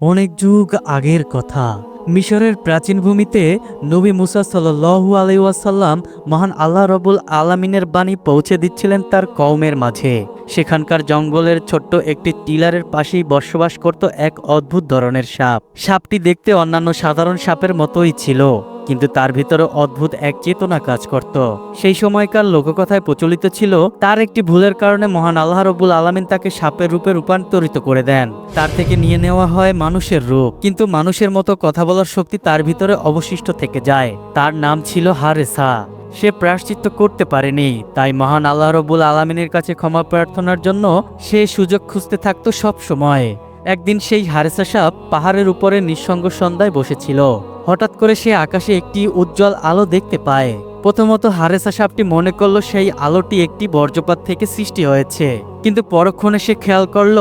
অনেক যুগ আগের কথা। মিশরের প্রাচীন ভূমিতে নবী মুসা সাল্লু আলাইসাল্লাম মহান আল্লাহ রবুল আলামিনের বাণী পৌঁছে দিচ্ছিলেন তার কওমের মাঝে। সেখানকার জঙ্গলের ছোট্ট একটি টিলারের পাশেই বসবাস করত এক অদ্ভুত ধরনের সাপ। সাপটি দেখতে অন্যান্য সাধারণ সাপের মতোই ছিল। কিন্তু তার ভিতরে অদ্ভুত এক চেতনা কাজ করত। সেই সময়কার লোককথায় প্রচলিত ছিল, তার একটি ভুলের কারণে মহান আল্লাহ রবুল আলমিন তাকে সাপের রূপে রূপান্তরিত করে দেন। তার থেকে নিয়ে নেওয়া হয় মানুষের রূপ, কিন্তু মানুষের মতো কথা বলার শক্তি তার ভিতরে অবশিষ্ট থেকে যায়। তার নাম ছিল হারেসা। সে প্রায়শ্চিত্ত করতে পারেনি, তাই মহান আল্লাহ রবুল আলমিনের কাছে ক্ষমা প্রার্থনার জন্য সে সুযোগ খুঁজতে থাকতো সব সময় একদিন সেই হারেসা সাপ পাহাড়ের উপরে নিঃসঙ্গ সন্ধ্যায় বসেছিল। হঠাৎ করে সে আকাশে একটি উজ্জ্বল আলো দেখতে পায়। প্রথমত হারেসা সাপটি মনে করল সেই আলোটি একটি বর্জ্যপাত থেকে সৃষ্টি হয়েছে, কিন্তু পরক্ষণে সে খেয়াল করল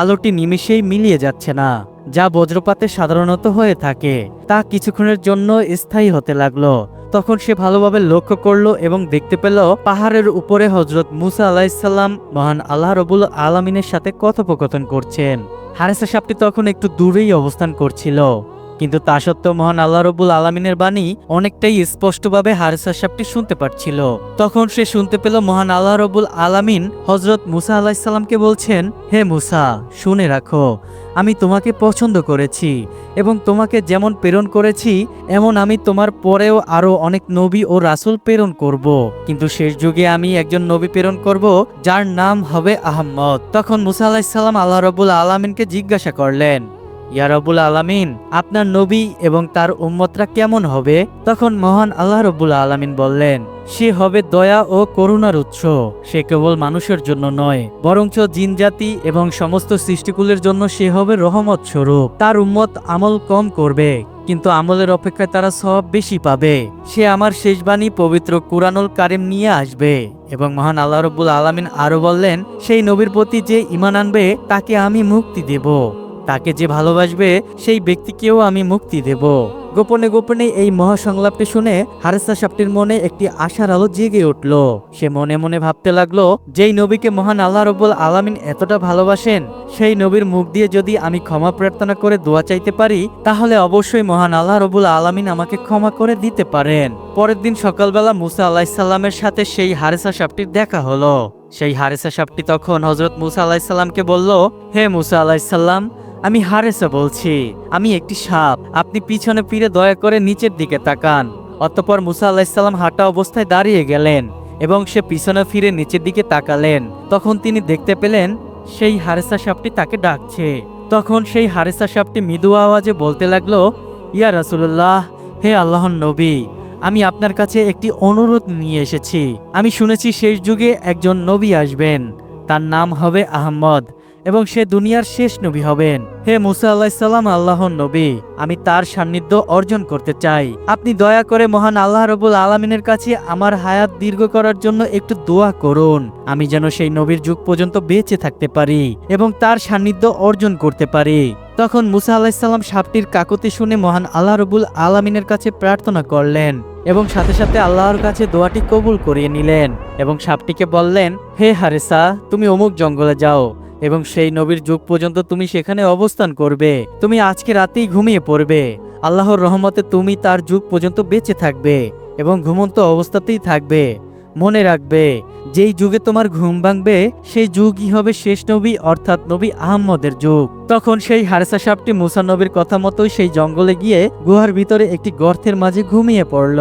আলোটি নিমেষেই মিলিয়ে যাচ্ছে না, যা বজ্রপাতে সাধারণত হয়ে থাকে। তা কিছুক্ষণের জন্য স্থায়ী হতে লাগল। তখন সে ভালোভাবে লক্ষ্য করল এবং দেখতে পেল পাহাড়ের উপরে হজরত মুসা আলাইসাল্লাম মহান আল্লাহ রবুল আলমিনের সাথে কথোপকথন করছেন। হারেসা সাপটি তখন একটু দূরেই অবস্থান করছিল। কিন্তু তা সত্ত্বেও মহান আল্লাহ রবুল আলমিনের বাণী অনেকটাই স্পষ্টভাবে হারেসা সাপটি শুনতে পারছিল। তখন সে শুনতে পেল মহান আল্লাহ রবুল আলামিন হজরত মুসা আলাহিসাল্লামকে বলছেন, হে মুসা, শুনে রাখো, আমি তোমাকে পছন্দ করেছি এবং তোমাকে যেমন প্রেরণ করেছি, এমন আমি তোমার পরেও আরও অনেক নবী ও রাসূল প্রেরণ করব। কিন্তু শেষ যুগে আমি একজন নবী প্রেরণ করব, যার নাম হবে আহম্মদ। তখন মুসা আলাহিসাল্লাম আল্লাহ রবুল আলমিনকে জিজ্ঞাসা করলেন ইয়া রবুল আলামিন, আপনার নবী এবং তার উম্মতরা কেমন হবে? তখন মহান আল্লাহ রবুল আলামিন বললেন, সে হবে দয়া ও করুণার উৎস। সে কেবল মানুষের জন্য নয়, বরঞ্চ জিনজাতি এবং সমস্ত সৃষ্টিকুলের জন্য সে হবে রহমত স্বরূপ। তার উম্মত আমল কম করবে, কিন্তু আমলের অপেক্ষায় তারা সব বেশি পাবে। সে আমার শেষ বাণী পবিত্র কুরআনুল কারিম নিয়ে আসবে। এবং মহান আল্লাহ রবুল আলামিন আরও বললেন, সেই নবীর প্রতি যে ইমান আনবে, তাকে আমি মুক্তি দেব। তাকে যে ভালোবাসবে, সেই ব্যক্তিকেও আমি মুক্তি দেব। গোপনে গোপনে এই মহাসংলাপটি শুনে হারেসা সাপটির মনে একটি আশার আলো জেগে উঠল। সে মনে মনে ভাবতে লাগল, যেই নবীকে মহান আল্লাহ রব্বুল আলামিন এতটা ভালোবাসেন, সেই নবীর মুখ দিয়ে যদি আমি ক্ষমা প্রার্থনা করে দোয়া চাইতে পারি, তাহলে অবশ্যই মহান আল্লাহ রব্বুল আলামিন আমাকে ক্ষমা করে দিতে পারেন। পরের দিন সকালবেলা মুসা আলাহিসাল্লামের সাথে সেই হারেসা সাপটির দেখা হলো। সেই হারেসা সাপটি তখন হজরত মুসা আলাহিসাল্লামকে বলল, হে মুসা আলাহিসাল্লাম আমি হারেসা বলছি, আমি একটি সাপ। আপনি পিছনে ফিরে দয়া করে নিচের দিকে তাকান। অতঃপর মুসা আলাহিসাল্লাম হাঁটা অবস্থায় দাঁড়িয়ে গেলেন এবং সে পিছনে ফিরে নিচের দিকে তাকালেন। তখন তিনি দেখতে পেলেন, সেই হারেসা সাপটি তাকে ডাকছে। তখন সেই হারেসা সাপটি মৃদু আওয়াজে বলতে লাগল, ইয়া রাসুল্লাহ হে আল্লাহর নবী, আমি আপনার কাছে একটি অনুরোধ নিয়ে এসেছি। আমি শুনেছি শেষ যুগে একজন নবী আসবেন। তার নাম হবে আহমদ। এবং সে দুনিয়ার শেষ নবী হবেন। হে মুসা আল্লাহিসাল্লাম আল্লাহর নবী, আমি তার সান্নিধ্য অর্জন করতে চাই। আপনি দয়া করে মহান আল্লাহ রবুল আলমিনের কাছে আমার হায়াত দীর্ঘ করার জন্য একটু দোয়া করুন। আমি যেন সেই নবীর যুগ পর্যন্ত বেঁচে থাকতে পারি এবং তার সান্নিধ্য অর্জন করতে পারি। তখন মুসা আলাহিসাল্লাম সাপটির কাকতি শুনে মহান আল্লাহ রবুল আলমিনের কাছে প্রার্থনা করলেন এবং সাথে সাথে আল্লাহর কাছে দোয়াটি কবুল করিয়ে নিলেন এবং সাপটিকে বললেন, হে হারেসা, তুমি অমুক জঙ্গলে যাও। এবং সেই নবীর যুগ পর্যন্ত তুমি সেখানে অবস্থান করবে। তুমি আজকে রাতেই ঘুমিয়ে পড়বে। আল্লাহর রহমতে তুমি তার যুগ পর্যন্ত বেঁচে থাকবে এবং ঘুমন্ত অবস্থাতেই থাকবে। মনে রাখবে, যেই যুগে তোমার ঘুম ভাঙবে, সেই যুগই হবে শেষ নবী অর্থাৎ নবী আহম্মদের যুগ। তখন সেই হারেসা সাপটি মুসা নবীর কথা মতোই সেই জঙ্গলে গিয়ে গুহার ভিতরে একটি গর্তের মাঝে ঘুমিয়ে পড়ল।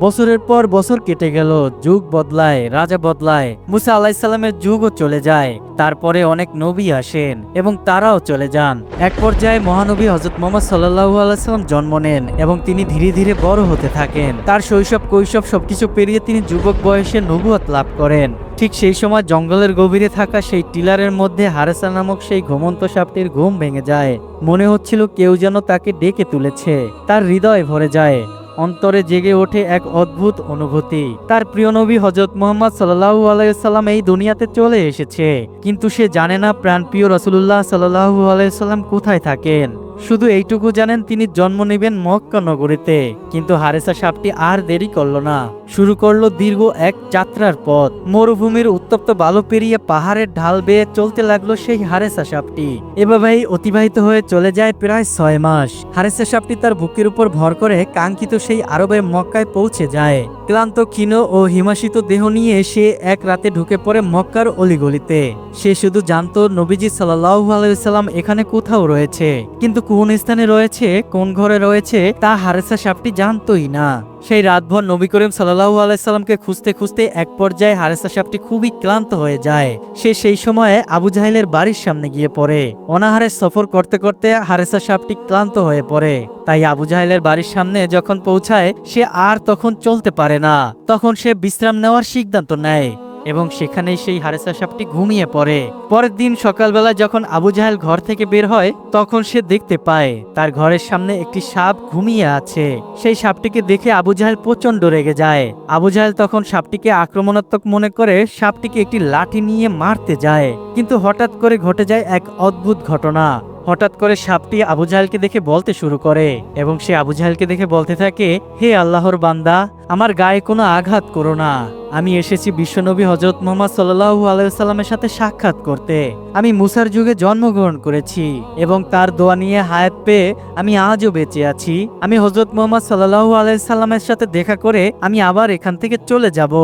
বছরের পর বছর কেটে গেল, যুগ বদলায়, রাজা বদলায়। মুসা আলাইসাল্লামের যুগও চলে যায়, তারপরে অনেক নবী আসেন এবং তারাও চলে যান। এক পর্যায়ে মহানবী হজরত মোহাম্মদ সাল্লাহু আলাইসাল্লাম জন্ম নেন এবং তিনি ধীরে ধীরে বড় হতে থাকেন। তার শৈশব, কৈশব সবকিছু পেরিয়ে তিনি যুবক বয়সে নবুয়াত লাভ করেন। ঠিক সেই সময় জঙ্গলের গভীরে থাকা সেই টিলারের মধ্যে হারেসা নামক সেই ঘুমন্ত সাপটির ঘুম ভেঙে যায়। মনে হচ্ছিল কেউ যেন তাকে ডেকে তুলেছে। তার হৃদয় ভরে যায়। অন্তরে জেগে ওঠে এক অদ্ভুত অনুভূতি। তার প্রিয় নবী হজরত মোহাম্মদ সাল্লাহু আলাইসাল্লাম এই দুনিয়াতে চলে এসেছে। কিন্তু সে জানে না প্রাণপ্রিয় রসুল্লাহ সাল্লাহু আলাইসাল্লাম কোথায় থাকেন। শুধু এইটুকু জানেন তিনি জন্ম নেবেন মক্কা নগরীতে, কিন্তু হারেসা সাপটি আর দেরি করল না। শুরু করল দীর্ঘ এক যাত্রার পথ। মরুভূমির উত্তপ্ত বালু পেরিয়ে পাহাড়ের ঢাল বেয়ে চলতে লাগল সেই হারেসা সাপটি। এভাবেই অতিবাহিত হয়ে চলে যায় প্রায় ছয় মাস। হারেসা সাপটি তার বুকের উপর ভর করে কাঙ্ক্ষিত সেই আরবের মক্কায় পৌঁছে যায়। ক্লান্ত ক্ষীণ ও হিমাশিত দেহ নিয়ে সে এক রাতে ঢুকে পড়ে মক্কার অলিগলিতে। সে শুধু জানত, নবীজি সাল্লাহু আলাইসাল্লাম এখানে কোথাও রয়েছে। কিন্তু কোন স্থানে রয়েছে, কোন ঘরে রয়েছে, তা হারেসা সাপটি জানতই না। সেই রাতভর নবী করিম সাল্লাহু আলাইসাল্লামকে খুঁজতে খুঁজতে এক পর্যায়ে হারেসা সাপটি খুবই ক্লান্ত হয়ে যায়। সে সেই সময়ে আবু জাহেলের বাড়ির সামনে গিয়ে পড়ে। অনাহারে সফর করতে করতে হারেসা সাপটি ক্লান্ত হয়ে পড়ে। তাই আবু জাহেলের বাড়ির সামনে যখন পৌঁছায়, সে আর তখন চলতে পারে না। তখন সে বিশ্রাম নেওয়ার সিদ্ধান্ত নেয়। এবং সেখানেই সেই হারেসা সাপটি ঘুমিয়ে পড়ে। পরের দিন সকালবেলা যখন আবু জাহেল ঘর থেকে বের হয়, তখন সে দেখতে পায়, তার ঘরের সামনে একটি সাপ ঘুমিয়ে আছে। সেই সাপটিকে দেখে আবু জাহেল প্রচণ্ড রেগে যায়। আবু জাহেল তখন সাপটিকে আক্রমণাত্মক মনে করে সাপটিকে একটি লাঠি নিয়ে মারতে যায়। কিন্তু হঠাৎ করে ঘটে যায় এক অদ্ভুত ঘটনা। হঠাৎ করে সাপটি আবু জাহেলকে দেখে বলতে শুরু করে এবং সে আবু জাহেলকে দেখে বলতে থাকে, হে আল্লাহর বান্দা, আমার গায়ে কোনো আঘাত করো না। আমি এসেছি বিশ্বনবী হজরত মোহাম্মদ সাল্লাহু আলাইসাল্লামের সাথে সাক্ষাৎ করতে। আমি মুসার যুগে জন্মগ্রহণ করেছি এবং তার দোয়া নিয়ে হায়াত পেয়ে আমি আজও বেঁচে আছি। আমি হজরত মোহাম্মদ সাল্লাহু আলাইসাল্লামের সাথে দেখা করে আমি আবার এখান থেকে চলে যাব।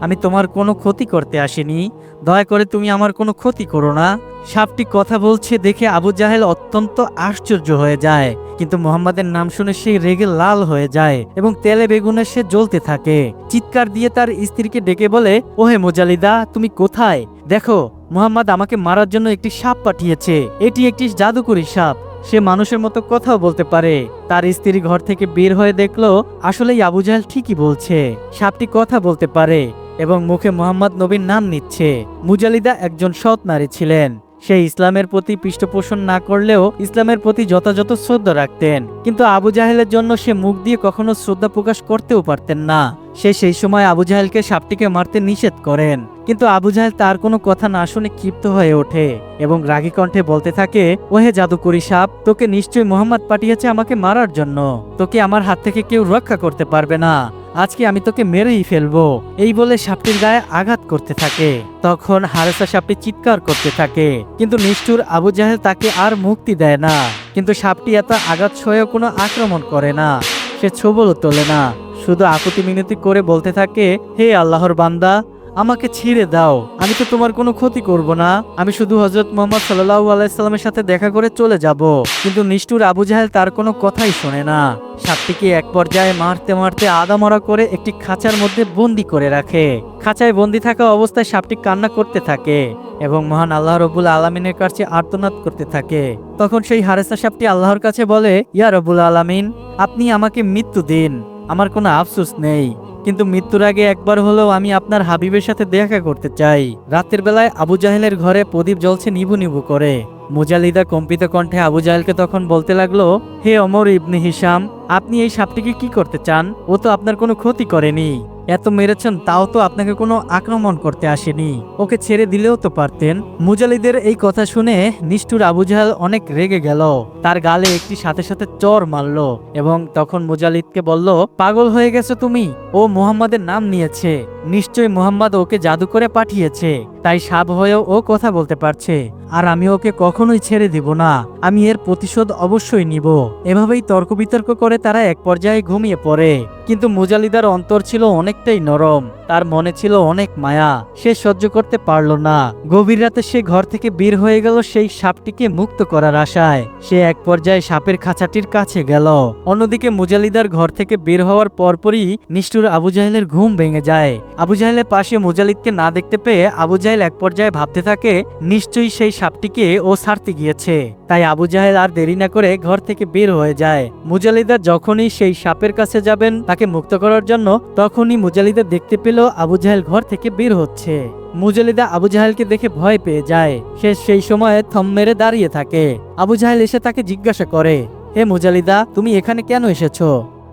আমি তোমার কোনো ক্ষতি করতে আসিনি। দয়া করে তুমি আমার কোনো ক্ষতি করো না। সাপটি কথা বলছে দেখে আবু জাহেল অত্যন্ত আশ্চর্য হয়ে যায়। কিন্তু মোহাম্মদের নাম শুনে সে রেগে লাল হয়ে যায় এবং তেলে বেগুনে সে জ্বলতে থাকে। চিৎকার দিয়ে তার স্ত্রীকে ডেকে বলে, ওহে মোজালিদা, তুমি কোথায়? দেখো, মোহাম্মদ আমাকে মারার জন্য একটি সাপ পাঠিয়েছে। এটি একটি জাদুকরি সাপ। সে মানুষের মতো কথাও বলতে পারে। তার স্ত্রী ঘর থেকে বের হয়ে দেখল, আসলেই আবু জাহেল ঠিকই বলছে। সাপটি কথা বলতে পারে এবং মুখে মোহাম্মদ নবীর নাম নিচ্ছে। মুজালিদা একজন সৎ নারী ছিলেন। সে ইসলামের প্রতি পৃষ্ঠপোষণ না করলেও ইসলামের প্রতি যথাযথ শ্রদ্ধা রাখতেন। কিন্তু আবু জাহেলের জন্য সে মুখ দিয়ে কখনো শ্রদ্ধা প্রকাশ করতেও পারতেন না। সে সেই সময় আবু জাহেলকে সাপটিকে মারতে নিষেধ করেন। কিন্তু আবু জাহেল তার কোনো কথা না শুনে ক্ষিপ্ত হয়ে ওঠে এবং রাগী কণ্ঠে বলতে থাকে, ওহে জাদুকরি সাপ, তোকে নিশ্চয়ই মোহাম্মদ পাঠিয়েছে আমাকে মারার জন্য। তোকে আমার হাত থেকে কেউ রক্ষা করতে পারবে না। আজকে আমি তোকে মেরেই ফেলব। এই বলে সাপটির গায়ে আঘাত করতে থাকে। তখন হারেসা সাপটি চিৎকার করতে থাকে। কিন্তু নিষ্ঠুর আবু জাহেল তাকে আর মুক্তি দেয় না। কিন্তু সাপটি এত আঘাত সহ কোনো আক্রমণ করে না। সে ছবলও তোলে না। শুধু আকুতি মিনতি করে বলতে থাকে, হে আল্লাহর বান্দা আমাকে ছেড়ে দাও। আমি তো তোমার কোনো ক্ষতি করব না। আমি শুধু হজরত মোহাম্মদ সাল্লাহু আলাইসাল্লামের সাথে দেখা করে চলে যাব। কিন্তু নিষ্ঠুর আবু জাহেল তার কোনো কথাই শোনে না। সাপটিকে এক পর্যায়ে মারতে মারতে আদামরা করে একটি খাঁচার মধ্যে বন্দি করে রাখে। খাঁচায় বন্দি থাকা অবস্থায় সাপটি কান্না করতে থাকে এবং মহান আল্লাহ রবুল আলমিনের কাছে আর্তনাদ করতে থাকে। তখন সেই হারেসা সাপটি আল্লাহর কাছে বলে, ইয়া রবুল আলামিন, আপনি আমাকে মৃত্যু দিন। আমার কোনো আফসোস নেই। কিন্তু মৃত্যুর আগে একবার হলেও আমি আপনার হাবিবের সাথে দেখা করতে চাই। রাতের বেলায় আবু জাহেলের ঘরে প্রদীপ জ্বলছে নিবু নিবু করে। মুজালিদা কম্পিত কণ্ঠে আবু জাহেলকে তখন বলতে লাগল, হে অমর ইবনে হিসাম আপনি এই সাপটিকে কি করতে চান? ও তো আপনার কোনো ক্ষতি করেনি। এত মেরেছেন, তাও তো আপনাকে কোনো আক্রমণ করতে আসেনি। ওকে ছেড়ে দিলেও তো পারতেন। মুজালিদের এই কথা শুনে নিষ্ঠুর আবু জাহাল অনেক রেগে গেল। তার গালে একটি সাথে সাথে চর মারল এবং তখন মুজালিদকে বলল, পাগল হয়ে গেছো তুমি? ও মুহাম্মাদের নাম নিয়েছে। নিশ্চয়ই মুহাম্মদ ওকে জাদু করে পাঠিয়েছে। তাই সাব হয়েও ও কথা বলতে পারছে। আর আমি ওকে কখনোই ছেড়ে দিব না। আমি এর প্রতিশোধ অবশ্যই নিব। এভাবেই তর্ক বিতর্ক করে তারা এক পর্যায়ে ঘুমিয়ে পড়ে। কিন্তু মুজালিদার অন্তর ছিল অনেকটাই নরম। তার মনে ছিল অনেক মায়া। সে সহ্য করতে পারল না। গভীর রাতে সে ঘর থেকে বের হয়ে গেল সেই সাপটিকে মুক্ত করার আশায়। সে এক পর্যায়ে সাপের খাঁচাটির কাছে গেল। অন্যদিকে মুজালিদার ঘর থেকে বের হওয়ার পরপরই নিষ্ঠুর আবু জাহেলের ঘুম ভেঙে যায়। আবু জাহেলের পাশে মুজালিদকে না দেখতে পেয়ে আবু জাহেল এক পর্যায়ে ভাবতে থাকে, নিশ্চয়ই সেই সাপটিকে ও ছাড়তে গিয়েছে। তাই আবু জাহেল আর দেরি না করে ঘর থেকে বের হয়ে যায়। মুজালিদা যখনই সেই সাপের কাছে যাবেন, তাকে মুক্ত করার জন্য তখনই মুজালিদা দেখতে পেল আবু জাহেল ঘর থেকে বের হচ্ছে। মুজালিদা আবু জাহেলকে দেখে ভয় পেয়ে যায়। সে সেই সময়ে থম মেরে দাঁড়িয়ে থাকে। আবু জাহেল এসে তাকে জিজ্ঞাসা করে, হে মুজালিদা তুমি এখানে কেন এসেছ?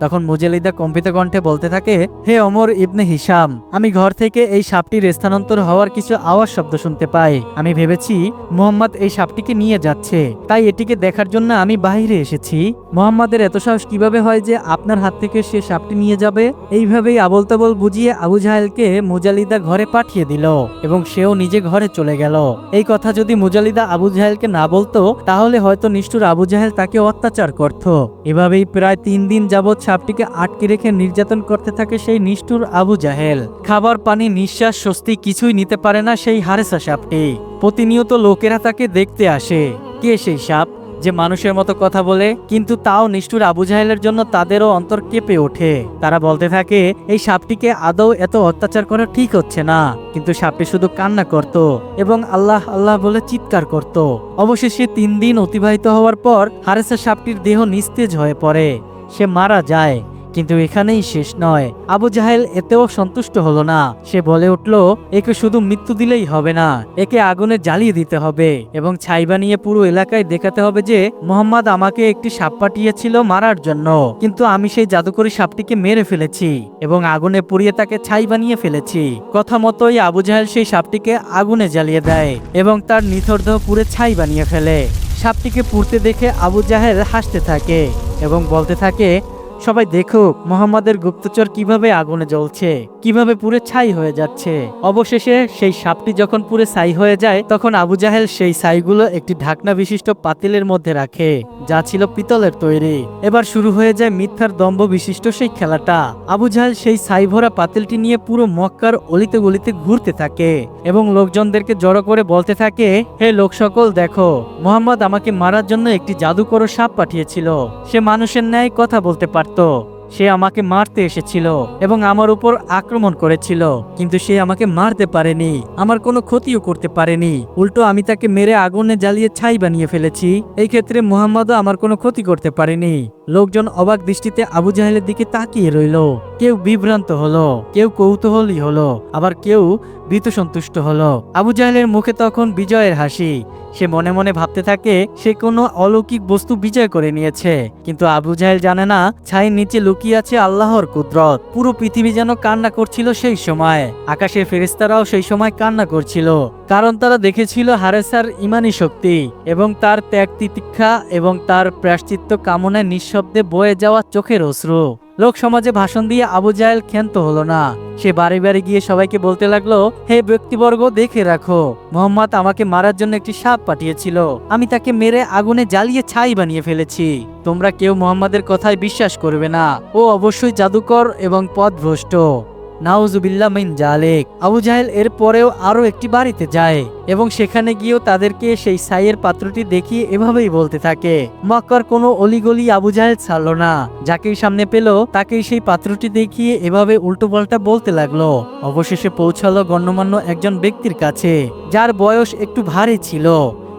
তখন মুজালিদা কম্পিত কণ্ঠে বলতে থাকে, হে অমর ইবনে হিসাম আমি ঘর থেকে এই সাপটির স্থানান্তর হওয়ার কিছু আওয়াজ শব্দ শুনতে পাই। আমি ভেবেছি মোহাম্মদ এই সাপটিকে নিয়ে যাচ্ছে। তাই এটিকে দেখার জন্য আমি বাইরে এসেছি। মোহাম্মদের এত সাহস কীভাবে হয় যে আপনার হাত থেকে সে সাপটি নিয়ে যাবে? এইভাবেই আবল তাবল বুঝিয়ে আবু জাহেলকে মুজালিদা ঘরে পাঠিয়ে দিল এবং সেও নিজে ঘরে চলে গেল। এই কথা যদি মুজালিদা আবু জাহেলকে না বলতো, তাহলে হয়তো নিষ্ঠুর আবু জাহেল তাকে অত্যাচার করত। এভাবেই প্রায় তিন দিন যাবৎ সাপটিকে আটকে রেখে নির্যাতন করতে থাকে সেই নিষ্ঠুর আবু জাহেল। খাবার, পানি, নিঃশ্বাস, স্বস্তি কিছুই নিতে পারে না সেই হারেসা সাপটি। প্রতিনিয়ত লোকেরা তাকে দেখতে আসে। কে সেই সাপ? যে মানুষের মতো কথা বলে, কিন্তু তাও নিষ্ঠুর আবু জাহেলের জন্য তাদেরও অন্তর কেঁপে ওঠে। তারা বলতে থাকে, এই সাপটিকে আদৌ এত অত্যাচার করা ঠিক হচ্ছে না। কিন্তু সাপটি শুধু কান্না করত এবং আল্লাহ আল্লাহ বলে চিৎকার করত। অবশেষে তিন দিন অতিবাহিত হওয়ার পর হারেসা সাপটির দেহ নিস্তেজ হয়ে পড়ে। সে মারা যায়, কিন্তু এখানেই শেষ নয়। আবু জাহেল এতেও সন্তুষ্ট হলো না। সে বলে উঠল, একে শুধু মৃত্যু দিলেই হবে না, একে আগুনে জ্বালিয়ে দিতে হবে এবং ছাই বানিয়ে পুরো এলাকায় দেখাতে হবে যে মোহাম্মদ আমাকে একটি সাপ পাঠিয়েছিল মারার জন্য। কিন্তু আমি সেই জাদুকরী সাপটিকে মেরে ফেলেছি এবং আগুনে পুড়িয়ে তাকে ছাই বানিয়ে ফেলেছি। কথা মতোই আবু জাহেল সেই সাপটিকে আগুনে জ্বালিয়ে দেয় এবং তার নিথর দেহ পুড়ে ছাই বানিয়ে ফেলে। সাপটিকে পুড়তে দেখে আবু জাহেল হাসতে থাকে এবং বলতে থাকে সবাই দেখুক, মোহাম্মদের গুপ্তচর কীভাবে আগুনে জ্বলছে, কীভাবে পুরে ছাই হয়ে যাচ্ছে। অবশেষে সেই সাপটি যখন পুরে ছাই হয়ে যায়, তখন আবু জাহেল সেই ছাইগুলো একটি ঢাকনা বিশিষ্ট পাতিলের মধ্যে রাখে, যা ছিল পিতলের তৈরি। এবার শুরু হয়ে যায় মিথ্যার দম্ভ বিশিষ্ট সেই খেলাটা। আবু জাহেল সেই ছাই ভরা পাতিলটি নিয়ে পুরো মক্কার অলিতে গলিতে ঘুরতে থাকে এবং লোকজনদেরকে জড়ো করে বলতে থাকে, হে লোক সকল দেখো, মোহাম্মদ আমাকে মারার জন্য একটি জাদুকর সাপ পাঠিয়েছিল। সে মানুষের ন্যায় কথা বলতে পারত সে আমাকে মারতে এসেছিল এবং আমার উপর আক্রমণ করেছিল, কিন্তু সে আমাকে মারতে পারেনি। আমার কোনো ক্ষতিও করতে পারেনি। উল্টো আমি তাকে মেরে আগুনে জ্বালিয়ে ছাই বানিয়ে ফেলেছি। এই ক্ষেত্রে মোহাম্মদও আমার কোনো ক্ষতি করতে পারেনি। লোকজন অবাক দৃষ্টিতে আবু জাহেলের দিকে তাকিয়ে রইল। কেউ বিভ্রান্ত হলো, কেউ কৌতূহলী হলো, আবার কেউ ভীত সন্তুষ্ট হলো। আবু জাহেলের মুখে তখন বিজয়ের হাসি। সে মনে মনে ভাবতে থাকে, সে কোনো অলৌকিক বস্তু বিজয় করে নিয়েছে। কিন্তু আবু জাহেল জানে না, ছাইয়ের নিচে লুকিয়ে আছে আল্লাহর কুদরত। পুরো পৃথিবী যেন কান্না করছিল সেই সময়। আকাশের ফেরেস্তারাও সেই সময় কান্না করছিল। কারণ তারা দেখেছিল হারেসার ইমানি শক্তি এবং তার ত্যাগ তিতিক্ষা এবং তার প্রায়শ্চিত্ত কামনায় নিঃশব্দে বয়ে যাওয়া চোখের অশ্রু। লোক সমাজে ভাষণ দিয়ে আবু জাহেল ক্ষান্ত হলো না। সে বাড়ি বাড়ি গিয়ে সবাইকে বলতে লাগল, হে ব্যক্তিবর্গ, দেখে রাখো। মোহাম্মদ আমাকে মারার জন্য একটি সাপ পাঠিয়েছিল। আমি তাকে মেরে আগুনে জ্বালিয়ে ছাই বানিয়ে ফেলেছি। তোমরা কেউ মোহাম্মদের কথায় বিশ্বাস করবে না। ও অবশ্যই জাদুকর এবং পথভ্রষ্ট। নাউজুবিল্লা মিন জালেক। আবু জাহেল এর পরেও আরও একটি বাড়িতে যায় এবং সেখানে গিয়েও তাদেরকে সেই সাইয়ের পাত্রটি দেখিয়ে এভাবেই বলতে থাকে, মক্কার কোনো অলিগলি আবু জাহেল ছাড়ল না। যাকেই সামনে পেল, তাকেই সেই পাত্রটি দেখিয়ে এভাবে উল্টো পাল্টা বলতে লাগল। অবশেষে পৌঁছালো গণ্যমান্য একজন ব্যক্তির কাছে, যার বয়স একটু ভারী ছিল।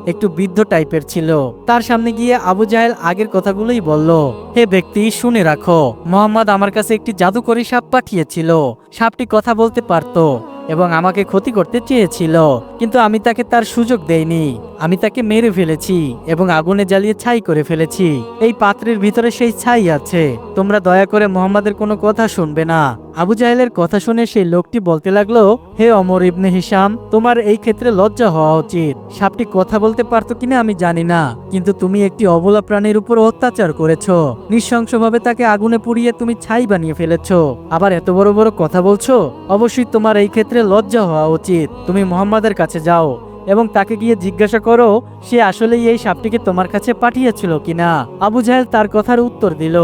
একটু বৃদ্ধ টাইপের ছিল। তার সামনে গিয়ে আবু জাহেল আগের কথাগুলোই বলল, হে ব্যক্তি, শুনে রাখো। মোহাম্মদ আমার কাছে একটি জাদুকরী সাপ পাঠিয়েছিল। সাপটি কথা বলতে পারতো। এবং আমাকে ক্ষতি করতে চেয়েছিল, কিন্তু আমি তাকে তার সুযোগ দেইনি। আমি তাকে মেরে ফেলেছি এবং আগুনে জ্বালিয়ে ছাই করে ফেলেছি। এই পাত্রের ভিতরে সেই ছাই আছে। তোমরা দয়া করে মোহাম্মদের কোনো কথা শুনবে না। আবু জাহেলের কথা শুনে সেই লোকটি বলতে লাগল, হে অমর ইবনে হিসাম তোমার এই ক্ষেত্রে লজ্জা হওয়া উচিত। সাপটি কথা বলতে পারতো কিনা আমি জানি না, কিন্তু তুমি একটি অবলা প্রাণীর উপর অত্যাচার করেছ। নৃশংসভাবে তাকে আগুনে পুড়িয়ে তুমি ছাই বানিয়ে ফেলেছো। আবার এত বড় বড় কথা বলছো? অবশ্যই তোমার এই ক্ষেত্রে লজ্জা হওয়া উচিত। তুমি মোহাম্মদের কাছে যাও এবং তাকে গিয়ে জিজ্ঞাসা করো, সে আসলেই এই সাপটিকে তোমার কাছে পাঠিয়েছিল কিনা? আবু জাহেল তার কথার উত্তর দিল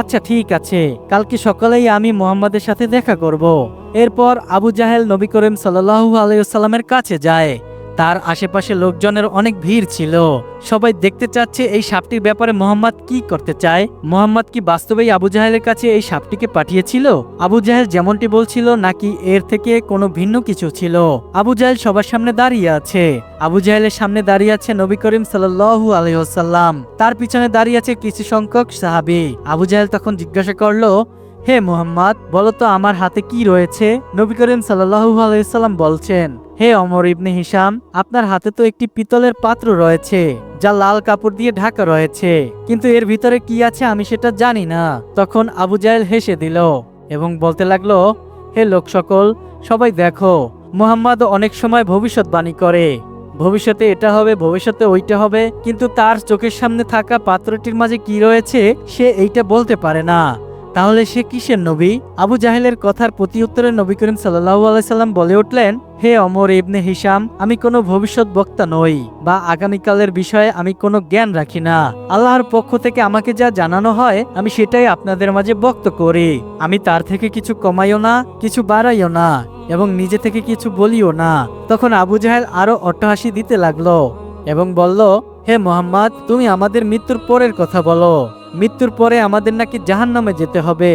আচ্ছা ঠিক আছে, কালকে সকালেই আমি মোহাম্মদের সাথে দেখা করব। এরপর আবু জাহেল নবী করিম সাল্লাহু আলাইসাল্লামের কাছে যায়। তার আশেপাশে লোকজনের অনেক ভিড় ছিল। সবাই দেখতে চাচ্ছে এই সাপটির ব্যাপারে মোহাম্মদ কি করতে চায়। মোহাম্মদ কি বাস্তবেই আবু জাহেলের কাছে এই সাপটিকে পাঠিয়েছিল? আবু জাহেল যেমনটি বলছিল নাকি এর থেকে কোনো ভিন্ন কিছু ছিল? আবু জাহেল সবার সামনে দাঁড়িয়ে আছে। আবু জাহেলের সামনে দাঁড়িয়ে আছে নবী করিম সাল্লাহু আলহিহাল্লাম তার পিছনে দাঁড়িয়ে আছে কিছু সংখ্যক সাহাবি। আবু জাহেল তখন জিজ্ঞাসা করল, হে মোহাম্মদ বলতো আমার হাতে কি রয়েছে? নবী করিম সাল্লাহু আলাইসাল্লাম বলছেন হে অমর ইবনে হিসাম আপনার হাতে তো একটি পিতলের পাত্র রয়েছে, যা লাল কাপড় দিয়ে ঢাকা রয়েছে। কিন্তু এর ভিতরে কি আছে আমি সেটা জানি না। তখন আবু জাহেল হেসে দিল এবং বলতে লাগল, হে লোক সকল, সবাই দেখো মোহাম্মদ অনেক সময় ভবিষ্যৎবাণী করে। ভবিষ্যতে এটা হবে, ভবিষ্যতে ওইটা হবে, কিন্তু তার চোখের সামনে থাকা পাত্রটির মাঝে কি রয়েছে, সে এইটা বলতে পারে না। তাহলে সে কিসের নবী? আবু জাহেলের কথার প্রতি উত্তরে নবী করিম সাল্লাহ আলাইসাল্লাম বলে উঠলেন, হে অমর ইবনে হিসাম আমি কোনো ভবিষ্যৎ বক্তা নই, বা আগামীকালের বিষয়ে আমি কোনো জ্ঞান রাখি না। আল্লাহর পক্ষ থেকে আমাকে যা জানানো হয়, আমি সেটাই আপনাদের মাঝে বক্ত করি। আমি তার থেকে কিছু কমাইও না, কিছু বাড়াইও না, এবং নিজে থেকে কিছু বলিও না। তখন আবু জাহেল আরও অট্টহাসি দিতে লাগল এবং বলল, হে মোহাম্মদ, তুমি আমাদের মৃত্যুর পরের কথা বলো। মৃত্যুর পরে আমাদের নাকি জাহান নামে যেতে হবে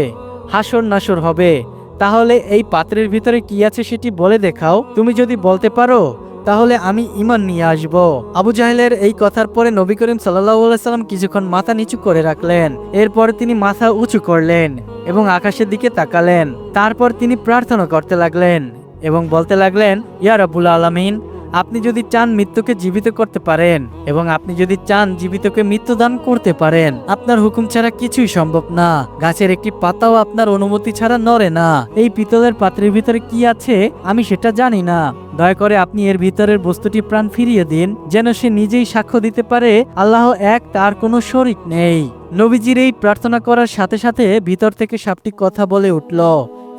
হাসর নাসর হবে। তাহলে এই পাত্রের ভিতরে কি আছে সেটি বলে দেখাও। তুমি যদি বলতে পারো, তাহলে আমি ইমান নিয়ে আসব। আবু জাহেলের এই কথার পরে নবী করিম সাল্লাম কিছুক্ষণ মাথা নিচু করে রাখলেন। এরপর তিনি মাথা উঁচু করলেন এবং আকাশের দিকে তাকালেন। তারপর তিনি প্রার্থনা করতে লাগলেন এবং বলতে লাগলেন, ইয়া রাবুল আলমিন আপনি যদি চান মৃত্যুকে জীবিত করতে পারেন এবং আপনি যদি চান জীবিতকে মৃত্যুদান করতে পারেন, আপনার হুকুম ছাড়া কিছুই সম্ভব না। গাছের একটি পাতাও আপনার অনুমতি ছাড়া নড়ে না। এই পিতলের পাত্রের ভিতরে কি আছে, আমি সেটা জানি না। দয়া করে আপনি এর ভিতরের বস্তুটি প্রাণ ফিরিয়ে দিন, যেন সে নিজেই সাক্ষ্য দিতে পারে, আল্লাহ এক, তার কোনো শরিক নেই। নবীজির এই প্রার্থনা করার সাথে সাথে ভিতর থেকে সাপটি কথা বলে উঠল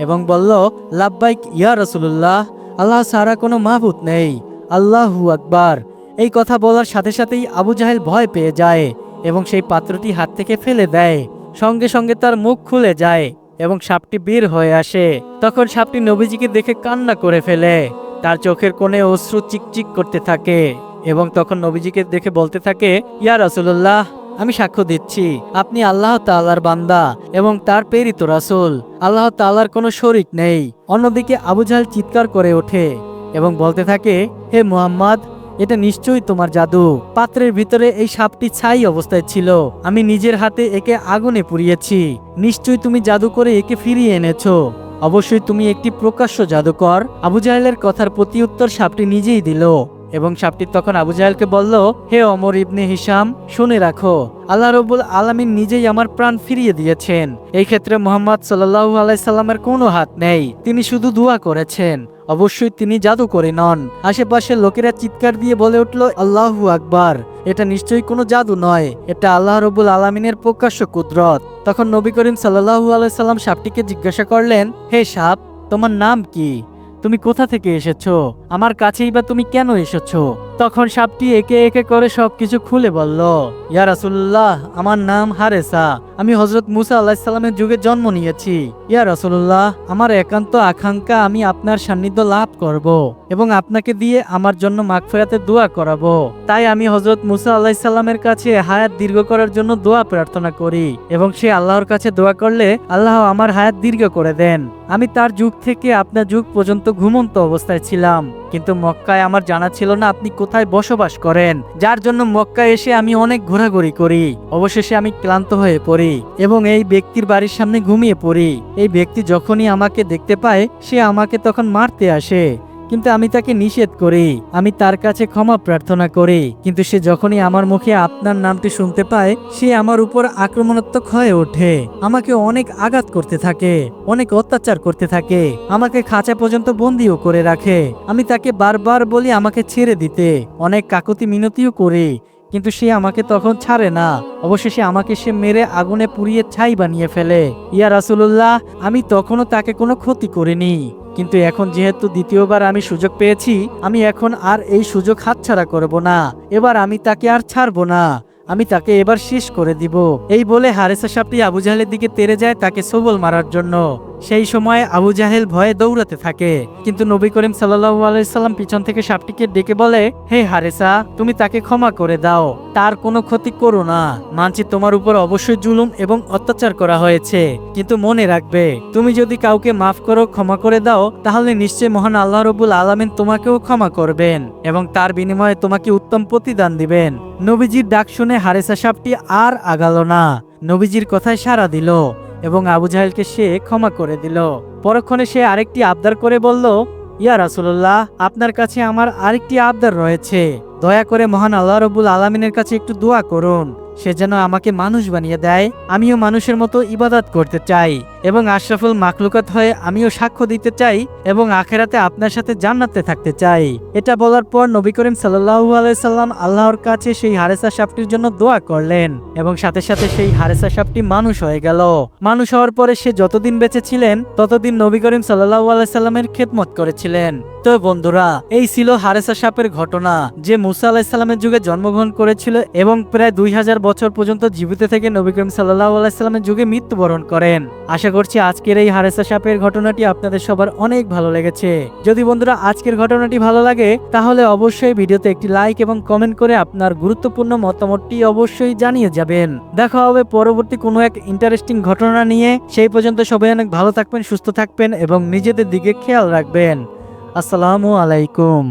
এবং বলল লাভবাইক ইয়া রসুল্লাহ আল্লাহ সারা কোনো মাহবুত নেই। আল্লাহু আকবার। এই কথা বলার সাথে সাথেই আবু জাহেল ভয় পেয়ে যায় এবং সেই পাত্রটি হাত থেকে ফেলে দেয়। সঙ্গে সঙ্গে তার মুখ খুলে যায় এবং সাপটি বের হয়ে আসে। তখন সাপটি নবীজিকে দেখে কান্না করে ফেলে। তার চোখের কোণে অশ্রু চিকচিক করতে থাকে এবং তখন নবীজিকে দেখে বলতে থাকে, ইয়া রাসুল্লাহ আমি সাক্ষ্য দিচ্ছি, আপনি আল্লাহ তাল্লার বান্দা এবং তার প্রেরিত রাসুল। আল্লাহ তাল্লার কোনো শরিক নেই। অন্যদিকে আবু জাহেল চিৎকার করে ওঠে। এবং বলতে থাকে, হে মুহাম্মদ, এটা নিশ্চয়ই তোমার জাদু। পাত্রের ভিতরে এই সাপটি ছাই অবস্থায় ছিল। আমি নিজের হাতে একে আগুনে পুড়িয়েছি। নিশ্চয়ই তুমি জাদু করে একে ফিরিয়ে এনেছো। অবশ্যই তুমি একটি প্রকাশ্য জাদুকর। আবু জাহেলের কথার প্রতি উত্তর সাপটি নিজেই দিল এবং সাপটি তখন আবু জাহেলকে বলল, হে অমর ইবনে হিসাম শুনে রাখো, আল্লাহ রবুল আলমিন নিজেই আমার প্রাণ ফিরিয়ে দিয়েছেন। এই ক্ষেত্রে মোহাম্মদ সাল্লাহু আলাইসাল্লামের কোনো হাত নেই। তিনি শুধু দোয়া করেছেন। অবশ্যই তিনি জাদুকরি নন। আশেপাশের লোকেরা চিৎকার দিয়ে বলে উঠল, আল্লাহু আকবার! এটা নিশ্চয়ই কোনো জাদু নয়। এটা আল্লাহ রবুল আলমিনের প্রকাশ্য কুদরত। তখন নবী করিম সাল্লাহু আলাইসাল্লাম সাপটিকে জিজ্ঞাসা করলেন, হে সাপ, তোমার নাম কি? তুমি কোথা থেকে এসেছ? আমার কাছেই বা তুমি কেন এসেছ? তখন সাপটি একে একে করে সবকিছু খুলে বলল, ইয়া রাসুল্লাহ আমার নাম হারেসা। আমি হজরত মুসা আল্লাহিসাল্লামের যুগে জন্ম নিয়েছি। ইয়া রসুল্লাহ আমার একান্ত আকাঙ্ক্ষা আমি আপনার সান্নিধ্য লাভ করব এবং আপনাকে দিয়ে আমার জন্য মাগফেরাতে দোয়া করাবো। তাই আমি হজরত মুসা আল্লাহিসাল্লামের কাছে হায়াত দীর্ঘ করার জন্য দোয়া প্রার্থনা করি এবং সে আল্লাহর কাছে দোয়া করলে আল্লাহ আমার হায়াত দীর্ঘ করে দেন। আমি তার যুগ থেকে আপনার যুগ পর্যন্ত ঘুমন্ত অবস্থায় ছিলাম। কিন্তু মক্কায় আমার জানা ছিল না আপনি কোথায় বসবাস করেন। যার জন্য মক্কায় এসে আমি অনেক ঘোরাঘুরি করি। অবশেষে আমি ক্লান্ত হয়ে পড়ি এবং এই ব্যক্তির বাড়ির সামনে ঘুমিয়ে পড়ি। এই ব্যক্তি যখনই আমাকে দেখতে পায়, সে আমাকে তখন মারতে আসে। কিন্তু আমি তাকে নিষেধ করি। আমি তার কাছে ক্ষমা প্রার্থনা করি। কিন্তু সে যখনই আমার মুখে আপনার নামটি শুনতে পায়, সে আমার উপর আক্রমণাত্মক হয়ে ওঠে। আমাকে অনেক আঘাত করতে থাকে, অনেক অত্যাচার করতে থাকে। আমাকে খাঁচা পর্যন্ত বন্দিও করে রাখে। আমি তাকে বারবার বলি আমাকে ছেড়ে দিতে। অনেক কাকতি মিনতিও করি। কিন্তু সে আমাকে তখন ছাড়ে না। অবশেষে আমাকে সে মেরে আগুনে পুড়িয়ে ছাই বানিয়ে ফেলে। ইয়া রাসুল্লাহ আমি তখনও তাকে কোনো ক্ষতি করিনি। কিন্তু এখন যেহেতু দ্বিতীয়বার আমি সুযোগ পেয়েছি, আমি এখন আর এই সুযোগ হাতছাড়া করব না। এবার আমি তাকে আর ছাড়বো না। আমি তাকে এবার শেষ করে দিব। এই বলে হারেসা সাপটি আবু জাহেলের দিকে তেরে যায় তাকে সবল মারার জন্য। সেই সময় আবু জাহেল ভয়ে দৌড়াতে থাকে। কিন্তু নবী করিম সাল্লাহ আলাইসাল্লাম পিছন থেকে সাপটিকে ডেকে বলে, হে হারেসা, তুমি তাকে ক্ষমা করে দাও। তার কোনো ক্ষতি করো না। মানছি তোমার উপর অবশ্যই জুলুম এবং অত্যাচার করা হয়েছে। কিন্তু মনে রাখবে, তুমি যদি কাউকে মাফ করো, ক্ষমা করে দাও, তাহলে নিশ্চয় মহান আল্লাহ রবুল আলমিন তোমাকেও ক্ষমা করবেন এবং তার বিনিময়ে তোমাকে উত্তম প্রতিদান দিবেন। নবীজির ডাক শুনে হারেসা সাপটি আর আগালো না। নবীজির কথায় সাড়া দিল। এবং আবু জাহেলকে সে ক্ষমা করে দিল। পরক্ষণে সে আরেকটি আবদার করে বলল, ইয়া রাসুল্লাহ আপনার কাছে আমার আরেকটি আবদার রয়েছে। দয়া করে মহান আল্লাহ রবুল আলমিনের কাছে একটু দোয়া করুন। সে যেন আমাকে মানুষ বানিয়ে দেয়, আমিও মানুষের মতো ইবাদত করতে চাই। এবং আশরাফুল মাকলুকাত হয়ে আমিও সাক্ষ্য দিতে চাই এবং আখেরাতে আপনার সাথে জান্নাতে থাকতে চাই। এটা বলার পর নবী করিম সাল্লাহু আলাইসাল্লাম আল্লাহর কাছে সেই হারেসা সাপটির জন্য দোয়া করলেন এবং সাথে সাথে সেই হারেসা সাপটি মানুষ হয়ে গেল। মানুষ হওয়ার পরে সে যতদিন বেঁচে ছিলেন, ততদিন নবী করিম সাল্লাহু আলাইসাল্লামের খেদমত করেছিলেন। তো বন্ধুরা, এই ছিল হারেসা সাপের ঘটনা, যে মুসা আলাহিসাল্লামের যুগে জন্মগ্রহণ করেছিল এবং প্রায় দুই হাজার বছর পর্যন্ত জীবিত থেকে নবী করিম সাল্লাহ আলাইসাল্লামের যুগে মৃত্যুবরণ করেন। আশা করছি আজকের এই হারেসা সাপের ঘটনাটি আপনাদের সবার অনেক ভালো লেগেছে। যদি বন্ধুরা আজকের ঘটনাটি ভালো লাগে, তাহলে অবশ্যই ভিডিওতে একটি লাইক এবং কমেন্ট করে আপনার গুরুত্বপূর্ণ মতামতটি অবশ্যই জানিয়ে যাবেন। দেখা হবে পরবর্তী কোনো এক ইন্টারেস্টিং ঘটনা নিয়ে। সেই পর্যন্ত সবাই অনেক ভালো থাকবেন, সুস্থ থাকবেন এবং নিজেদের দিকে খেয়াল রাখবেন। আসসালামু আলাইকুম।